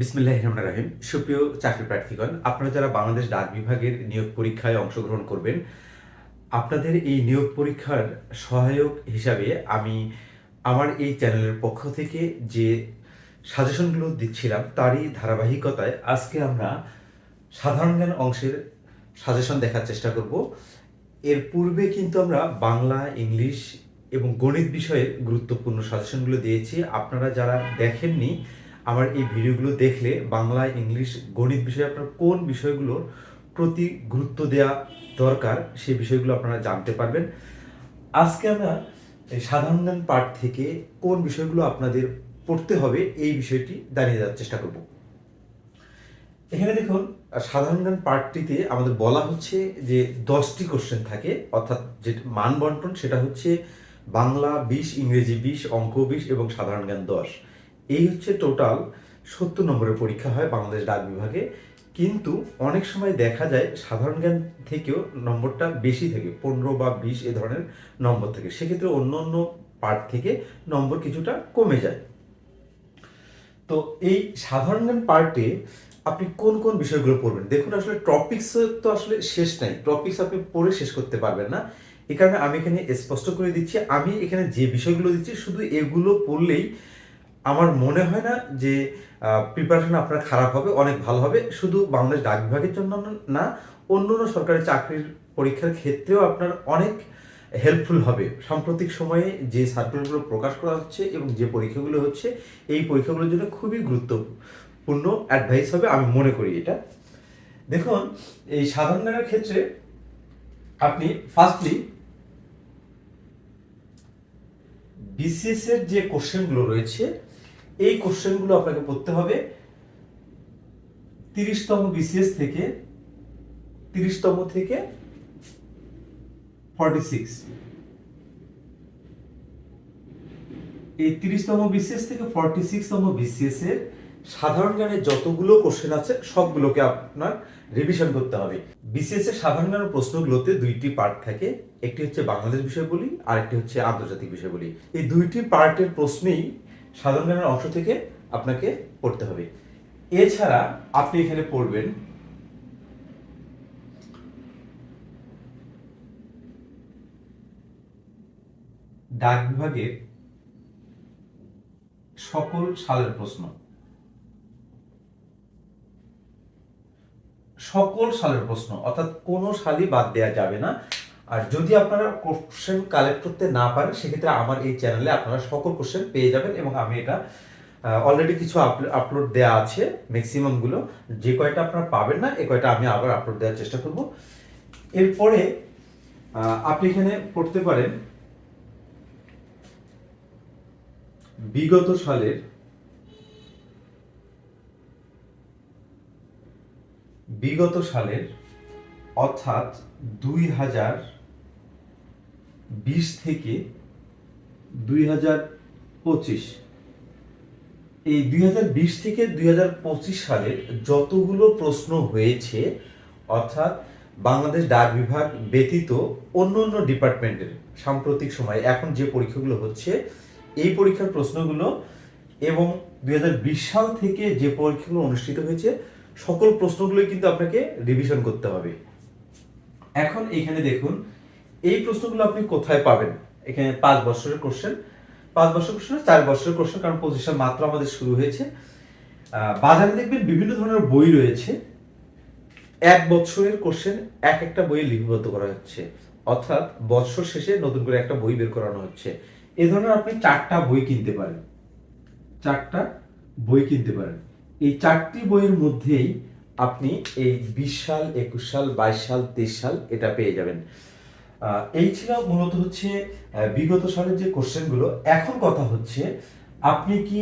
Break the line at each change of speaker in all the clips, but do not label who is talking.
বিসমিল্লাহ রহমান রাহিম। সুপ্রিয় চাকরি প্রার্থীগণ, আপনারা যারা বাংলাদেশ ডাক বিভাগের নিয়োগ পরীক্ষায় অংশগ্রহণ করবেন, আপনাদের এই নিয়োগ পরীক্ষার সহায়ক হিসাবে আমি আমার এই চ্যানেলের পক্ষ থেকে যে সাজেশনগুলো দিচ্ছিলাম, তারই ধারাবাহিকতায় আজকে আমরা সাধারণ জ্ঞান অংশের সাজেশন দেখার চেষ্টা করব। এর পূর্বে কিন্তু আমরা বাংলা, ইংলিশ এবং গণিত বিষয়ে গুরুত্বপূর্ণ সাজেশনগুলো দিয়েছি। আপনারা যারা দেখেননি আমার এই ভিডিওগুলো দেখলে বাংলা, ইংলিশ, গণিত বিষয়ে আপনার কোন বিষয়গুলোর প্রতি গুরুত্ব দেওয়া দরকার, সেই বিষয়গুলো আপনারা জানতে পারবেন। আজকে আমরা সাধারণ জ্ঞান পাঠ থেকে কোন বিষয়গুলো আপনাদের পড়তে হবে, এই বিষয়টি দাঁড়িয়ে দেওয়ার চেষ্টা করব। এখানে দেখুন, সাধারণ জ্ঞান পার্টটিতে আমাদের বলা হচ্ছে যে দশটি কোশ্চেন থাকে, অর্থাৎ যে মান বন্টন সেটা হচ্ছে বাংলা বিশ, ইংরেজি বিশ, অঙ্ক বিশ এবং সাধারণ জ্ঞান দশ। এই হচ্ছে টোটাল সত্তর নম্বরের পরীক্ষা হয় বাংলাদেশ ডাক বিভাগে। কিন্তু অনেক সময় দেখা যায় সাধারণ জ্ঞান থেকেও নম্বরটা বেশি থাকে, পনেরো বা বিশ এ ধরনের নম্বর থাকে। সেক্ষেত্রে অন্য অন্য পার্ট থেকে নম্বর কিছুটা কমে যায়। তো এই সাধারণ জ্ঞান পার্টে আপনি কোন কোন বিষয়গুলো পড়বেন? দেখুন, আসলে টপিক্স তো আসলে শেষ নাই। টপিক্স আপনি পড়ে শেষ করতে পারবেন না। এই কারণে আমি এখানে স্পষ্ট করে দিচ্ছি, আমি এখানে যে বিষয়গুলো দিচ্ছি শুধু এগুলো পড়লেই আমার মনে হয় না যে প্রিপারেশন আপনার খারাপ হবে, অনেক ভালো হবে। শুধু বাংলাদেশ ডাক বিভাগের জন্য না অন্য অন্য সরকারি চাকরির পরীক্ষার ক্ষেত্রেও আপনার অনেক হেল্পফুল হবে। সাম্প্রতিক সময়ে যে সার্কুলারগুলো প্রকাশ করা হচ্ছে এবং যে পরীক্ষাগুলো হচ্ছে, এই পরীক্ষাগুলোর জন্য খুবই গুরুত্বপূর্ণ অ্যাডভাইস হবে, আমি মনে করি এটা। দেখুন, এই সাধারণ জ্ঞানের ক্ষেত্রে আপনি ফার্স্টলি বিসিএস এর যে কোশ্চেনগুলো রয়েছে এই কোশ্চেনগুলো আপনাকে পড়তে হবে। তিরিশতম বিসিএস থেকে, তিরিশতম থেকে ফর্টি সিক্স এই তিরিশতম বিসিএস থেকে ফর্টি সিক্সতম বিসিএস এর সাধারণ জ্ঞানের যতগুলো কোশ্চেন আছে, সবগুলোকে আপনার রিভিশন করতে হবে। বিসিএস এর সাধারণ জ্ঞানের প্রশ্নগুলোতে দুইটি পার্ট থাকে। একটি হচ্ছে বাংলাদেশ বিষয়গুলি আর একটি হচ্ছে আন্তর্জাতিক বিষয়গুলি এই দুইটি পার্টের প্রশ্নেই সাধারণ জ্ঞানের অংশ থেকে আপনাকে পড়তে হবে। এছাড়া আপনি এখানে পড়বেন ডাক বিভাগের সকল সালের প্রশ্ন। সকল সালের প্রশ্ন, অর্থাৎ কোনো সালই বাদ দেওয়া যাবে না। আর যদি আপনারা কোশ্চেন কালেক্ট করতে না পারেন, সেক্ষেত্রে আমার এই চ্যানেলে আপনারা সকল কোশ্চেন পেয়ে যাবেন এবং আমি এটা অলরেডি কিছু আপলোড দেওয়া আছে ম্যাক্সিমামগুলো যে কয়টা আপনারা পাবেন না, এ কয়টা আমি আবার আপলোড দেওয়ার চেষ্টা করব। এরপরে আপনি এখানে পড়তে পারেন, বিগত সালের বিগত সালের অর্থাৎ দুই হাজার বিশ থেকে দুই হাজার পঁচিশ। এই দুই হাজার বিশ থেকে দুই হাজার পঁচিশ সালের যতগুলো প্রশ্ন হয়েছে, অর্থাৎ বাংলাদেশ ডাক বিভাগ ব্যতীত অন্য অন্য ডিপার্টমেন্টের সাম্প্রতিক সময়ে এখন যে পরীক্ষাগুলো হচ্ছে, এই পরীক্ষার প্রশ্নগুলো এবং দুই হাজার বিশ সাল থেকে যে পরীক্ষাগুলো অনুষ্ঠিত হয়েছে, সকল প্রশ্নগুলোই কিন্তু আপনাকে রিভিশন করতে হবে। এখন এখানে দেখুন এই প্রশ্নগুলো আপনি কোথায় পাবেন? এখানে পাঁচ বছরের কোশ্চেন পাঁচ বছর কোশ্চেন চার বছরের কোশ্চেন কারণ পজিশন মাত্র আমাদের শুরু হয়েছে। বাজারে দেখবেন বিভিন্ন ধরনের বই রয়েছে। এক বছরের কোশ্চেন এক একটা বইয়ে লিপিবদ্ধ করা হচ্ছে। অর্থাৎ বছর শেষে নতুন করে একটা বই বের করানো হচ্ছে। এ ধরনের আপনি চারটা বই কিনতে পারেন। চারটা বই কিনতে পারেন। এই চারটি বইয়ের মধ্যেই আপনি এই বিশ সাল, একুশ সাল, বাইশ সাল, তেইশ সাল এটা পেয়ে যাবেন। এই ছিল মূলত হচ্ছে বিগত সালের যে কোশ্চেনগুলো এখন কথা হচ্ছে, আপনি কি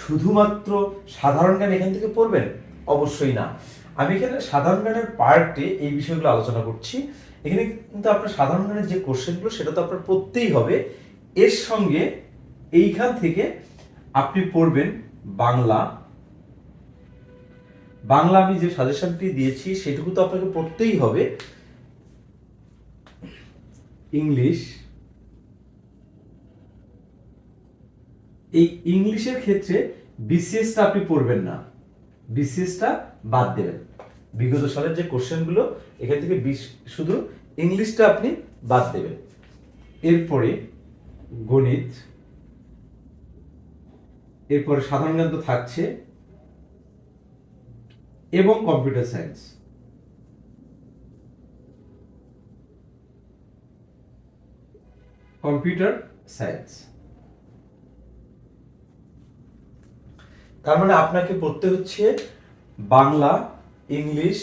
শুধুমাত্র সাধারণ জ্ঞান এখান থেকে পড়বেন? অবশ্যই না। আমি এখানে সাধারণ জ্ঞানের পার্টে এই বিষয়গুলো আলোচনা করছি। এখানে কিন্তু আপনার সাধারণ জ্ঞানের যে কোশ্চেনগুলো সেটা তো আপনার পড়তেই হবে। এর সঙ্গে এইখান থেকে আপনি পড়বেন বাংলা। বাংলা আমি যে সাজেশনটি দিয়েছি, সেটুকু তো আপনাকে পড়তেই হবে। ইংলিশ, এই ইংলিশের ক্ষেত্রে বিসিএসটা আপনি পড়বেন না। বিসিএসটা বাদ দেবেন। বিগত সালের যে কোশ্চেনগুলো, এখান থেকে শুধু ইংলিশটা আপনি বাদ দেবেন। এরপরে গণিত, এরপরে সাধারণ জ্ঞান তো থাকছে, এবং কম্পিউটার সায়েন্স। Computer science. তার মানে আপনাকে পড়তে হচ্ছে বাংলা, ইংলিশ,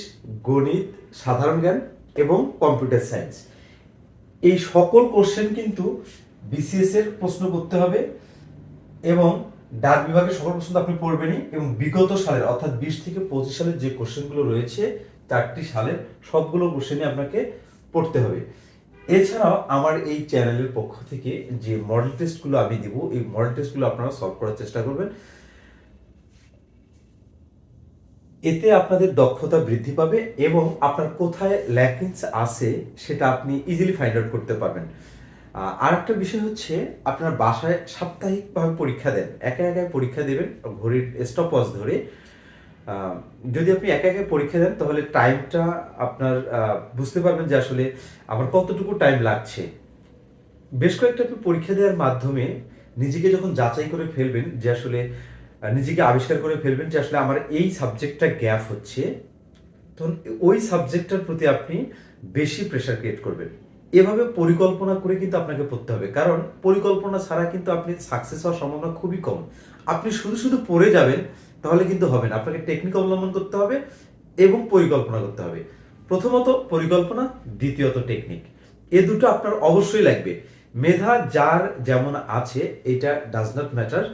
গণিত, সাধারণ জ্ঞান এবং কম্পিউটার সায়েন্স। এই সকল কোশ্চেন কিন্তু বিসিএস এর প্রশ্ন করতে হবে এবং ডাক বিভাগের সকল প্রশ্ন আপনি পড়বেনই এবং বিগত সালের অর্থাৎ বিশ থেকে পঁচিশ সালের যে কোশ্চেনগুলো রয়েছে, চারটি সালের সবগুলো কোশ্চেনই আপনাকে পড়তে হবে। এছাড়াও আমার এই চ্যানেলের পক্ষ থেকে যে মডেল টেস্টগুলো আমি দিব, এই মডেল টেস্টগুলো আপনারা সলভ করার চেষ্টা করবেন। এতে আপনাদের দক্ষতা বৃদ্ধি পাবে এবং আপনার কোথায় ল্যাকিংস আছে সেটা আপনি ইজিলি ফাইন্ড আউট করতে পারবেন। আর একটা বিষয় হচ্ছে আপনার বাসায় সাপ্তাহিকভাবে পরীক্ষা দেন। একা একাই পরীক্ষা দেবেন, ঘড়ির স্টপওয়াচ ধরে। যদি আপনি একা একা পরীক্ষা দেন, তাহলে টাইমটা আপনার বুঝতে পারবেন যে আসলে আমার কতটুকু টাইম লাগছে। বেশ কয়েকটা আপনি পরীক্ষা দেওয়ার মাধ্যমে নিজেকে যখন যাচাই করে ফেলবেন যে আসলে নিজেকে আবিষ্কার করে ফেলবেন যে আসলে আমার এই সাবজেক্টটা গ্যাপ হচ্ছে, তখন ওই সাবজেক্টটার প্রতি আপনি বেশি প্রেশার ক্রিয়েট করবেন। এভাবে পরিকল্পনা করে কিন্তু আপনাকে পড়তে হবে। কারণ পরিকল্পনা ছাড়া কিন্তু আপনি সাকসেস হওয়ার সম্ভাবনা খুবই কম। আপনি শুধু শুধু পড়ে যাবেন তাহলে কিন্তু হবে না। আপনাকে টেকনিক অবলম্বন করতে হবে এবং পরিকল্পনা করতে হবে। প্রথমত পরিকল্পনা, দ্বিতীয়ত টেকনিক এ দুটো আপনার অবশ্যই লাগবে। মেধা যার যেমন আছে, এটা ডাজ নট ম্যাটার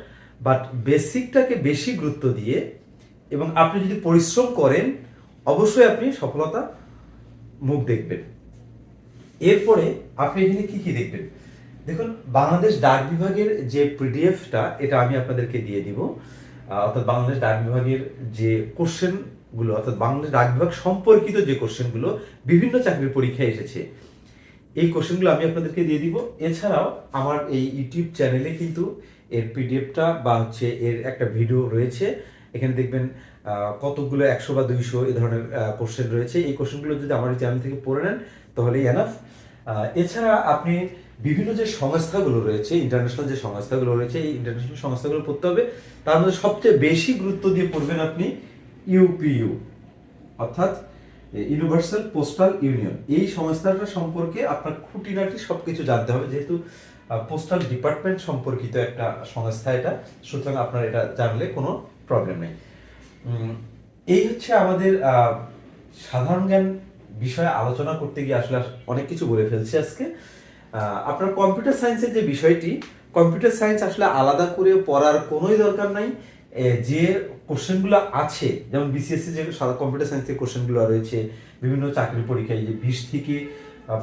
বাট বেসিকটাকে বেশি গুরুত্ব দিয়ে এবং আপনি যদি পরিশ্রম করেন, অবশ্যই আপনি সফলতা মুখ দেখবেন। এরপরে আপনি এখানে কি কি দেখবেন? দেখুন, বাংলাদেশ ডাক বিভাগের যে পিডিএফটা এটা আমি আপনাদেরকে দিয়ে দিব। অর্থাৎ বাংলাদেশ ডাক বিভাগের যে কোশ্চেনগুলো অর্থাৎ বাংলাদেশ ডাক বিভাগ সম্পর্কিত যে কোশ্চেনগুলো বিভিন্ন চাকরির পরীক্ষায় এসেছে, এই কোশ্চেনগুলো আমি আপনাদেরকে দিয়ে দিব। এছাড়াও আমার এই ইউটিউব চ্যানেলে কিন্তু এর পিডিএফটা বা হচ্ছে এর একটা ভিডিও রয়েছে। এখানে দেখবেন কতগুলো একশো বা দুইশো এই ধরনের কোশ্চেন রয়েছে। এই কোশ্চেনগুলো যদি আমার চ্যানেল থেকে পড়ে নেন, তাহলেই এনাফ এছাড়া আপনি বিভিন্ন যে সংস্থাগুলো রয়েছে ইন্টারন্যাশনাল যে সংস্থাগুলো রয়েছে, এই ইন্টারন্যাশনাল সংস্থাগুলো পড়তে হবে। তার মধ্যে সবচেয়ে বেশি গুরুত্ব দিয়ে পড়বেন আপনি ইউপিইউ, অর্থাৎ ইউনিভার্সাল পোস্টাল ইউনিয়ন এই সংস্থাটা সম্পর্কে আপনার খুঁটিনাটি সবকিছু জানতে হবে, যেহেতু পোস্টাল ডিপার্টমেন্ট সম্পর্কিত একটা সংস্থা এটা, সুতরাং আপনার এটা জানলে কোনো প্রবলেম নেই। এই হচ্ছে আমাদের সাধারণ জ্ঞান বিষয়ে আলোচনা করতে গিয়ে আসলে অনেক কিছু বলে ফেলছি আজকে। আপনার কম্পিউটার সায়েন্সের যে বিষয়টি কম্পিউটার সায়েন্স আসলে আলাদা করে পড়ার কোনোই দরকার নাই। যে কোশ্চেনগুলো আছে, যেমন বিসিএসসি যে সাদা কম্পিউটার সায়েন্সের কোশ্চেনগুলো রয়েছে, বিভিন্ন চাকরির পরীক্ষায় যে বিশ থেকে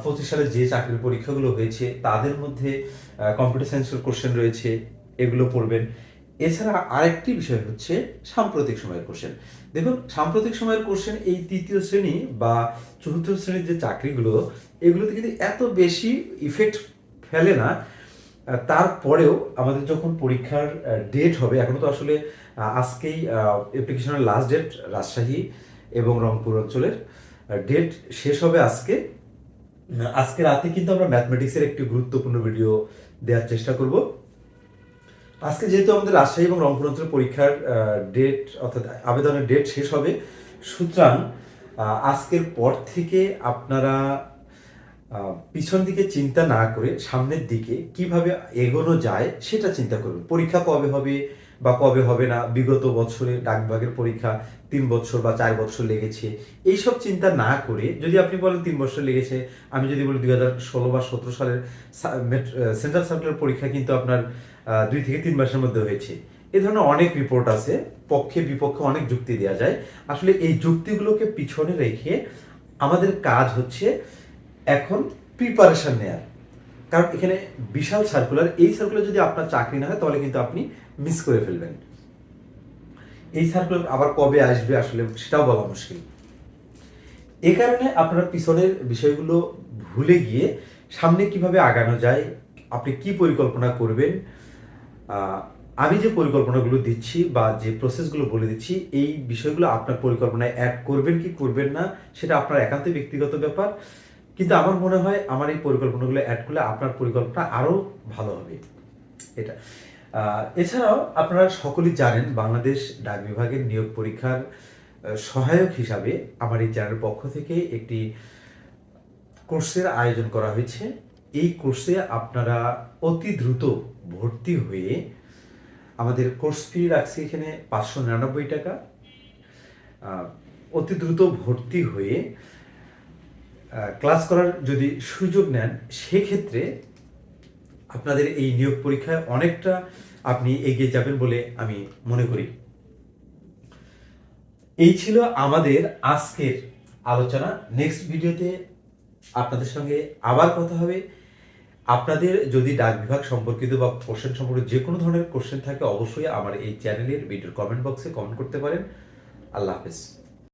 পঁচিশ সালে যে চাকরির পরীক্ষাগুলো হয়েছে, তাদের মধ্যে কম্পিউটার সায়েন্সের কোশ্চেন রয়েছে, এগুলো পড়বেন। এছাড়া আরেকটি বিষয় হচ্ছে সাম্প্রতিক সময়ের কোশ্চেন দেখুন, সাম্প্রতিক সময়ের কোশ্চেন এই তৃতীয় শ্রেণি বা চতুর্থ শ্রেণির যে চাকরিগুলো, এগুলোতে কিন্তু এত বেশি ইফেক্ট ফেলে না। তারপরেও আমাদের যখন পরীক্ষার ডেট হবে, এখনও তো আসলে আজকেই অ্যাপ্লিকেশনের লাস্ট ডেট রাজশাহী এবং রংপুর অঞ্চলের ডেট শেষ হবে আজকে। আজকে রাতে কিন্তু আমরা ম্যাথমেটিক্সের একটি গুরুত্বপূর্ণ ভিডিও দেওয়ার চেষ্টা করব। আজকে যেহেতু আমাদের রাজশাহী এবং রংপুর অঞ্চলের পরীক্ষার ডেট অর্থাৎ আবেদনের ডেট শেষ হবে, সুতরাং আজকের পর থেকে আপনারা পিছন দিকে চিন্তা না করে সামনের দিকে কীভাবে এগোনো যায় সেটা চিন্তা করবেন। পরীক্ষা কবে হবে? বা কবে হবে না, বিগত বছরে ডাকবিভাগের পরীক্ষা তিন বছর বা চার বছর লেগেছে, এইসব চিন্তা না করে যদি আপনি বলেন তিন বছর লেগেছে, আমি যদি বলি দুই হাজার ষোলো বা সতেরো সালের সেন্ট্রাল সার্কুলার পরীক্ষা কিন্তু আপনার দুই থেকে তিন মাসের মধ্যে হয়েছে। এ ধরনের অনেক রিপোর্ট আছে, পক্ষে বিপক্ষে অনেক যুক্তি দেওয়া যায়। আসলে এই যুক্তিগুলোকে পিছনে রেখে আমাদের কাজ হচ্ছে এখন প্রিপারেশন নেয়ার। কারণ এখানে বিশাল সার্কুলার এই সার্কুলার যদি আপনার চাকরি না হয়, তাহলে কিন্তু আপনি মিস করে ফেলবেন। এই সার্কুলার আবার কবে আসবে আসলে সেটাও বলা মুশকিল। এ কারণে আপনারা পিছনের বিষয়গুলো ভুলে গিয়ে সামনে কীভাবে আগানো যায়, আপনি কি পরিকল্পনা করবেন আমি যে পরিকল্পনাগুলো দিচ্ছি বা যে প্রসেসগুলো বলে দিচ্ছি, এই বিষয়গুলো আপনার পরিকল্পনায় অ্যাড করবেন কি করবেন না, সেটা আপনার একান্ত ব্যক্তিগত ব্যাপার। কিন্তু আমার মনে হয় আমার এই পরিকল্পনাগুলো অ্যাড করলে আপনার পরিকল্পনা আরও ভালো হবে। এটা। এছাড়াও আপনারা সকলেই জানেন বাংলাদেশ ডাক বিভাগের নিয়োগ পরীক্ষার সহায়ক হিসাবে আমার এই চ্যানেলের পক্ষ থেকে একটি কোর্সের আয়োজন করা হয়েছে। এই কোর্সে আপনারা অতি দ্রুত ভর্তি হয়ে আমাদের কোর্স ফি রাখছি এখানে পাঁচশো নিরানব্বই টাকা। অতি দ্রুত ভর্তি হয়ে ক্লাস করার যদি সুযোগ নেন, সেক্ষেত্রে আপনাদের এই নিয়োগ পরীক্ষায় অনেকটা আপনি এগিয়ে যাবেন বলে আমি মনে করি। এই ছিল আমাদের আজকের আলোচনা। নেক্সট ভিডিওতে আপনাদের সঙ্গে আবার কথা হবে। আপনাদের যদি ডাক বিভাগ সম্পর্কিত বা কোশ্চেন সম্পর্কিত যে কোনো ধরনের কোশ্চেন থাকে, অবশ্যই আমার এই চ্যানেলের ভিডিওর কমেন্ট বক্সে কমেন্ট করতে পারেন। আল্লাহ হাফেজ।